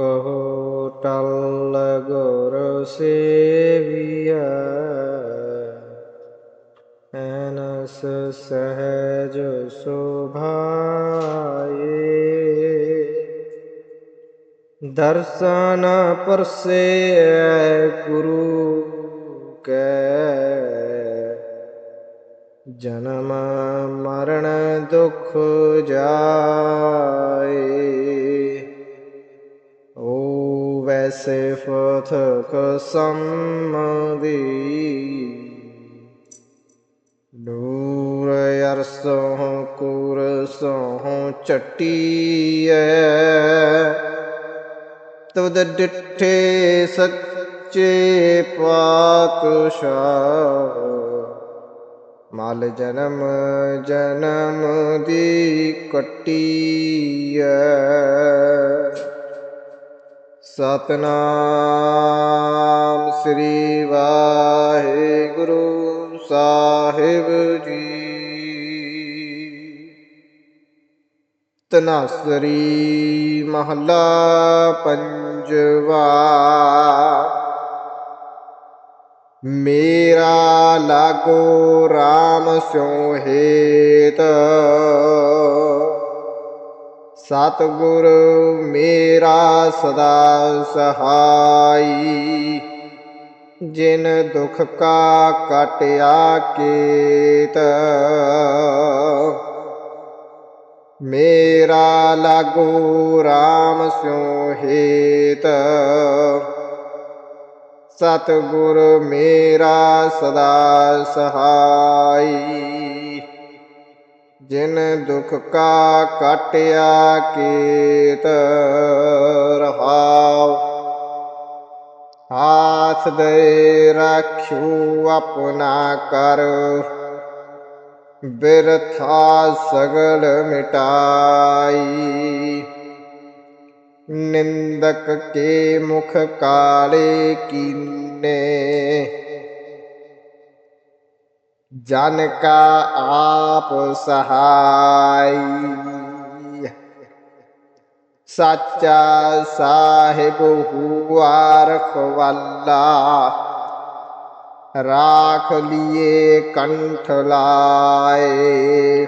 ਕਹੋ ਟਲ ਗੁਰ ਸੇਵੀਐ, ਐਨਸ ਸਹਿਜ ਸੁਭਾਏ। ਦਰਸ਼ਨ ਪਰਸੇ ਗੁਰੂ ਕੈ, ਜਨਮ ਮਰਨ ਦੁਖ ਜਾਏ। ਓ ਵੈਸੇ ਫਥਕ ਸੰਮਦੀ ਦੂਰ ਅਰਸੋਂ ਕੁਰਸੋਂ ਚਟੀਐ ਤੁਧ ਡਿਠੇ ਸੱਚੇ ਪਾਤਸ਼ਾਹ। ਮਲ ਜਨਮ ਜਨਮ ਦੀ ਕੱਟੀਐ। ਸਤਨਾਮ ਸ੍ਰੀ ਵਾਹਿਗੁਰੂ ਸਾਹਿਬ ਜੀ। ਤਨਾਸਰੀ ਮਹੱਲਾ ਪੰਜਵਾ। ਮੇਰਾ ਲਾਗੋ RAM ਸਿਉ ਹੇਤ। ਸਤਿਗੁਰ ਮੇਰਾ ਸਦਾ ਸਹਾਈ। ਜਿਨ ਦੁਖ ਕਾ ਕਟਿਆ ਕੇਤ, ਮੇਰਾ ਲਾਗੋ RAM ਸਿਉ ਹੇਤ। ਸਤਿਗੁਰ ਮੇਰਾ ਸਦਾ ਸਹਾਈ। ਜਿਨ ਦੁਖ ਕਾ ਕਟਿਆ ਕੇਤ ਰਹਾਉ ਹਾਥ ਦੇ ਰਾਖਿਓ ਆਪਣਾ ਕਰ। ਬਿਰਥਾ ਸਗਲ ਮਿਟਾਈ, ਨਿੰਦਕ ਕੇ ਮੁਖ ਕਾਲੇ ਕੀਨੇ। ਜਨ ਕਾ ਆਪ ਸਹਾਈ। ਸੱਚਾ ਸਾਹਿਬ ਹੁਆ ਰਖਵਾਲਾ। ਰਾਖ ਲਿਏ ਕੰਠ ਲਾਏ।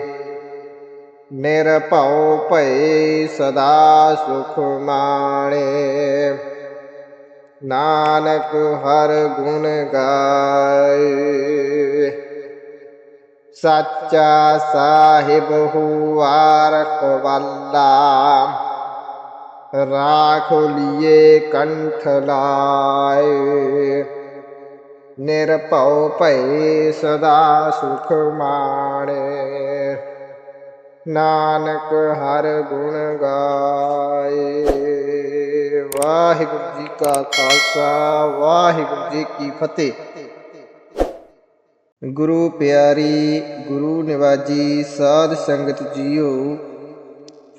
ਨਿਰਭਉ ਭਏ ਸਦਾ ਸੁਖ ਮਾਣੇ। ਨਾਨਕ ਹਰ ਗੁਣ ਗਾਏ। ਸੱਚਾ ਸਾਹਿਬ ਹੁਆ ਰਖਵਾਲਾ ਰਾਖ ਲਿਏ ਕੰਠ ਲਾਏ। ਨਿਰਭਉ ਭਏ ਸਦਾ ਸੁਖ ਮਾਣੇ। ਨਾਨਕ ਹਰ ਗੁਣ ਗਾਏ। ਵਾਹਿਗੁਰੂ ਜੀ ਕਾ ਖਾਲਸਾ, ਵਾਹਿਗੁਰੂ ਜੀ ਕੀ ਫਤਿਹ। ਗੁਰੂ ਪਿਆਰੀ, ਗੁਰੂ ਨਿਵਾਜੀ ਸਾਧ ਸੰਗਤ ਜੀਓ,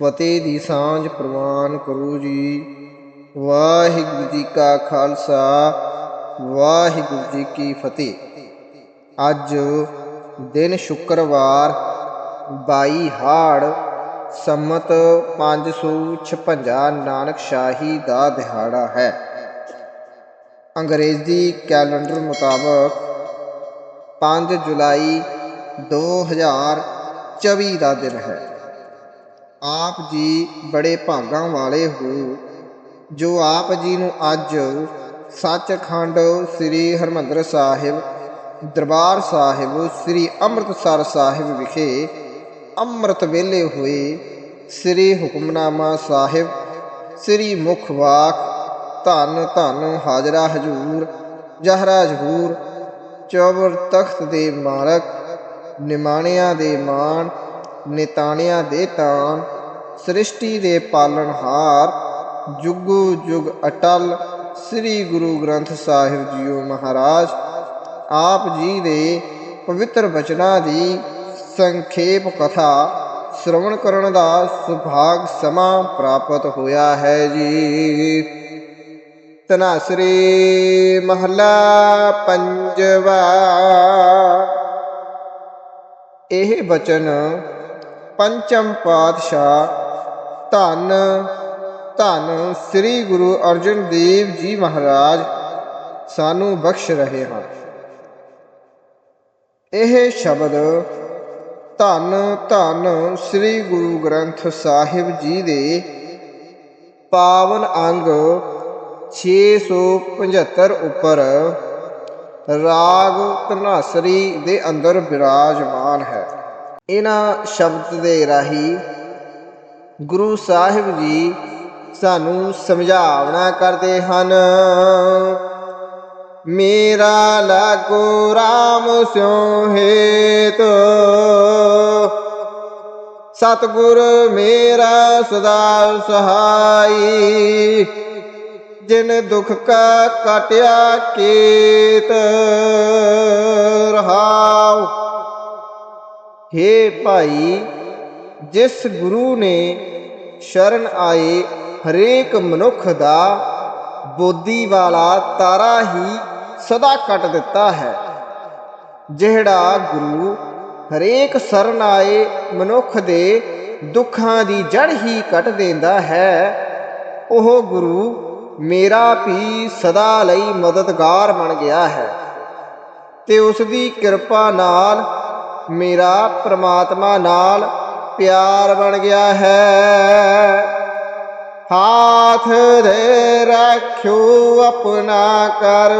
ਫਤਿਹ ਦੀ ਸਾਂਝ ਪ੍ਰਵਾਨ ਕਰੋ ਜੀ। ਵਾਹਿਗੁਰੂ ਜੀ ਕਾ ਖਾਲਸਾ, ਵਾਹਿਗੁਰੂ ਜੀ ਕੀ ਫਤਿਹ। ਅੱਜ ਦਿਨ ਸ਼ੁੱਕਰਵਾਰ 22 ਹਾੜ, ਸੰਮਤ 556 ਨਾਨਕ ਸ਼ਾਹੀ ਦਾ ਦਿਹਾੜਾ ਹੈ। ਅੰਗਰੇਜ਼ੀ ਕੈਲੰਡਰ ਮੁਤਾਬਕ 5 ਜੁਲਾਈ 2024 ਦਾ ਦਿਨ ਹੈ। ਆਪ ਜੀ ਬੜੇ ਭਾਗਾਂ ਵਾਲੇ ਹੋ, ਜੋ ਆਪ ਜੀ ਨੂੰ ਅੱਜ ਸੱਚਖੰਡ ਸ੍ਰੀ ਹਰਮੰਦਰ ਸਾਹਿਬ, ਦਰਬਾਰ ਸਾਹਿਬ, ਸ੍ਰੀ ਅੰਮ੍ਰਿਤਸਰ ਸਾਹਿਬ ਵਿਖੇ ਅੰਮ੍ਰਿਤ ਵੇਲੇ ਹੋਏ ਸ੍ਰੀ ਹੁਕਮਨਾਮਾ ਸਾਹਿਬ, ਸ੍ਰੀ ਮੁਖ ਵਾਕ, ਧੰਨ ਧੰਨ ਹਾਜ਼ਰਾ ਹਜੂਰ, ਜਹਰਾ ਹਜੂਰ ਚੌਬਰ ਤਖਤ ਦੇ ਮਾਲਕ, ਨਿਮਾਣਿਆਂ ਦੇ ਮਾਣ, ਨਿਤਾਣਿਆਂ ਦੇ ਤਾਨ ਸ੍ਰਿਸ਼ਟੀ ਦੇ ਪਾਲਣਹਾਰ ਜੁਗੂ ਜੁਗ ਅਟਲ, ਸ੍ਰੀ ਗੁਰੂ ਗ੍ਰੰਥ ਸਾਹਿਬ ਜੀਓ ਮਹਾਰਾਜ, ਆਪ ਜੀ ਦੇ ਪਵਿੱਤਰ ਬਚਨਾਂ ਦੀ ਸੰਖੇਪ ਕਥਾ ਸ਼੍ਰਵਣ ਕਰਨ ਦਾ ਸੁਭਾਗ ਸਮਾਂ ਪ੍ਰਾਪਤ ਹੋਇਆ ਹੈ ਜੀ। ਤਨਾਸਰੀ ਮਹਲਾ ਪੰਜਵਾ। ਇਹ ਬਚਨ ਪੰਚਮ ਪਾਤਸ਼ਾਹ ਧੰਨ ਧੰਨ ਸ੍ਰੀ ਗੁਰੂ ਅਰਜਨ ਦੇਵ ਜੀ ਮਹਾਰਾਜ ਸਾਨੂੰ ਬਖਸ਼ ਰਹੇ ਹਨ। ਇਹ ਸ਼ਬਦ ਧੰਨ ਧੰਨ ਸ੍ਰੀ ਗੁਰੂ ਗ੍ਰੰਥ ਸਾਹਿਬ ਜੀ ਦੇ ਪਾਵਨ ਅੰਗ 675 ਉੱਪਰ ਰਾਗ ਧਨਾਸਰੀ ਦੇ ਅੰਦਰ ਬਿਰਾਜਮਾਨ ਹੈ। ਇਹਨਾਂ ਸ਼ਬਦ ਦੇ ਰਾਹੀਂ ਗੁਰੂ ਸਾਹਿਬ ਜੀ ਸਾਨੂੰ ਸਮਝਾਵਣਾ ਕਰਦੇ ਹਨ। ਮੇਰਾ ਲਾਗੋ RAM ਸਿਉ ਹੇਤ ਸਤਿਗੁਰ ਮੇਰਾ ਸਦਾ ਸਹਾਈ। ਜਿਨ ਦੁਖ ਕਾ ਕਟਿਆ ਕੇਤ ਰਹਾਉ। ਹੇ ਭਾਈ, ਜਿਸ ਗੁਰੂ ਨੇ ਸ਼ਰਨ ਆਏ ਹਰੇਕ ਮਨੁੱਖ ਦਾ ਬੋਦੀ ਵਾਲਾ ਤਾਰਾ ਹੀ ਸਦਾ ਕੱਟ ਦਿੱਤਾ ਹੈ। ਜਿਹੜਾ ਗੁਰੂ ਹਰੇਕ ਸ਼ਰਨ ਆਏ ਮਨੁੱਖ ਦੇ ਦੁੱਖਾਂ ਦੀ ਜੜ ਹੀ ਕੱਟ ਦਿੰਦਾ ਹੈ, ਉਹ ਗੁਰੂ ਮੇਰਾ ਵੀ ਸਦਾ ਲਈ ਮਦਦਗਾਰ ਬਣ ਗਿਆ ਹੈ। ਤੇ ਉਸ ਦੀ ਕਿਰਪਾ ਨਾਲ ਮੇਰਾ ਪ੍ਰਮਾਤਮਾ ਨਾਲ ਪਿਆਰ ਬਣ ਗਿਆ ਹੈ। ਹਾਥ ਦੇ ਰੱਖਿਓ ਆਪਣਾ ਕਰ।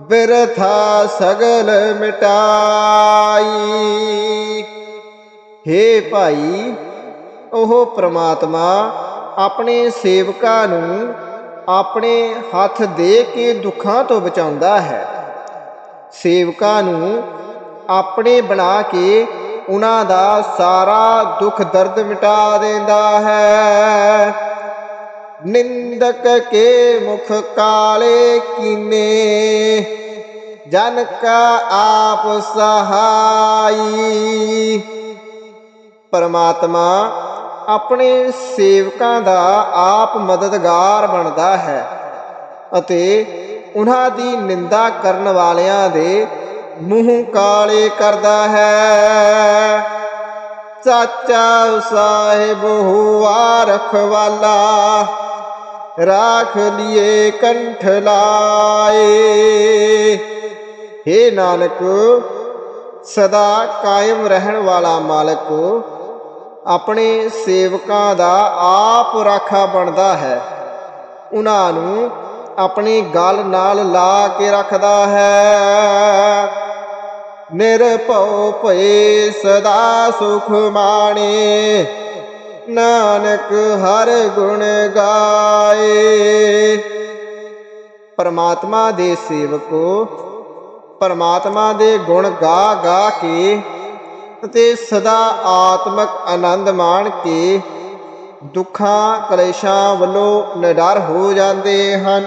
ਬਿਰਥਾ ਸਗਲ ਮਿਟਾਈ। ਹੇ ਭਾਈ, ਉਹ ਪ੍ਰਮਾਤਮਾ ਆਪਣੇ ਸੇਵਕਾਂ ਨੂੰ ਆਪਣੇ ਹੱਥ ਦੇ ਕੇ ਦੁੱਖਾਂ ਤੋਂ ਬਚਾਉਂਦਾ ਹੈ। ਸੇਵਕਾਂ ਨੂੰ ਆਪਣੇ ਬਣਾ ਕੇ ਉਹਨਾਂ ਦਾ ਸਾਰਾ ਦੁੱਖ ਦਰਦ ਮਿਟਾ ਦਿੰਦਾ ਹੈ। ਨਿੰਦਕ ਕੇ ਮੁਖ ਕਾਲੇ ਕੀਨੇ, ਜਨ ਕਾ ਆਪ ਸਹਾਈ। ਪਰਮਾਤਮਾ ਆਪਣੇ ਸੇਵਕਾਂ ਦਾ ਆਪ ਮਦਦਗਾਰ ਬਣਦਾ ਹੈ ਅਤੇ ਉਹਨਾਂ ਦੀ ਨਿੰਦਾ ਕਰਨ ਵਾਲਿਆਂ ਦੇ ਮੂੰਹ ਕਾਲੇ ਕਰਦਾ ਹੈ। ਸਾਚਾ ਸਾਹਿਬ ਹੁਆ ਰਖਵਾਲਾ, ਰਾਖ ਲਿਏ ਕੰਠ ਲਾਏ। हे ਨਾਨਕ, ਸਦਾ ਕਾਇਮ ਰਹਿਣ ਵਾਲਾ ਮਾਲਕ ਆਪਣੇ ਸੇਵਕਾਂ ਦਾ ਆਪ ਰਾਖਾ ਬਣਦਾ ਹੈ। ਉਹਨਾਂ ਨੂੰ ਆਪਣੀ ਗਲ ਨਾਲ ਲਾ ਕੇ ਰੱਖਦਾ ਹੈ। ਨਿਰਭਉ ਭਏ ਸਦਾ ਸੁਖ ਮਾਣੇ। ਨਾਨਕ ਹਰ ਗੁਣ ਗਾਏ। ਪਰਮਾਤਮਾ ਦੇ ਸੇਵਕੋ, ਪਰਮਾਤਮਾ ਦੇ ਗੁਣ ਗਾ ਗਾ ਕੇ ਅਤੇ ਸਦਾ ਆਤਮਕ ਆਨੰਦ ਮਾਣ ਕੇ ਦੁੱਖਾਂ ਕਲੇਸ਼ਾਂ ਵੱਲੋਂ ਨਿਡਰ ਹੋ ਜਾਂਦੇ ਹਨ।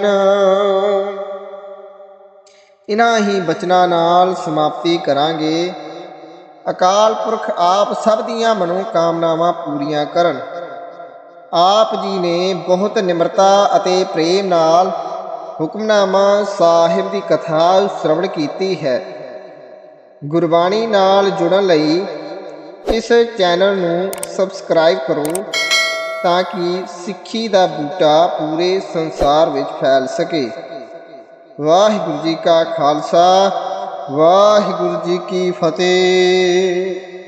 ਇਨ੍ਹਾਂ ਹੀ ਬਚਨਾਂ ਨਾਲ ਸਮਾਪਤੀ ਕਰਾਂਗੇ। ਅਕਾਲ ਪੁਰਖ ਆਪ ਸਭ ਦੀਆਂ ਮਨੋ ਕਾਮਨਾਵਾਂ ਪੂਰੀਆਂ ਕਰਨ। ਆਪ ਜੀ ਨੇ ਬਹੁਤ ਨਿਮਰਤਾ ਅਤੇ ਪ੍ਰੇਮ ਨਾਲ ਹੁਕਮਨਾਮਾ ਸਾਹਿਬ ਦੀ ਕਥਾ ਸ਼੍ਰਵਣ ਕੀਤੀ ਹੈ। ਗੁਰਬਾਣੀ ਨਾਲ ਜੁੜਨ ਲਈ ਇਸ ਚੈਨਲ ਨੂੰ ਸਬਸਕ੍ਰਾਈਬ ਕਰੋ ਤਾਂ ਕਿ ਸਿੱਖੀ ਦਾ ਬੂਟਾ ਪੂਰੇ ਸੰਸਾਰ ਵਿੱਚ ਫੈਲ ਸਕੇ। ਵਾਹਿਗੁਰੂ ਜੀ ਕਾ ਖਾਲਸਾ, ਵਾਹਿਗੁਰੂ ਜੀ ਕੀ ਫਤਿਹ।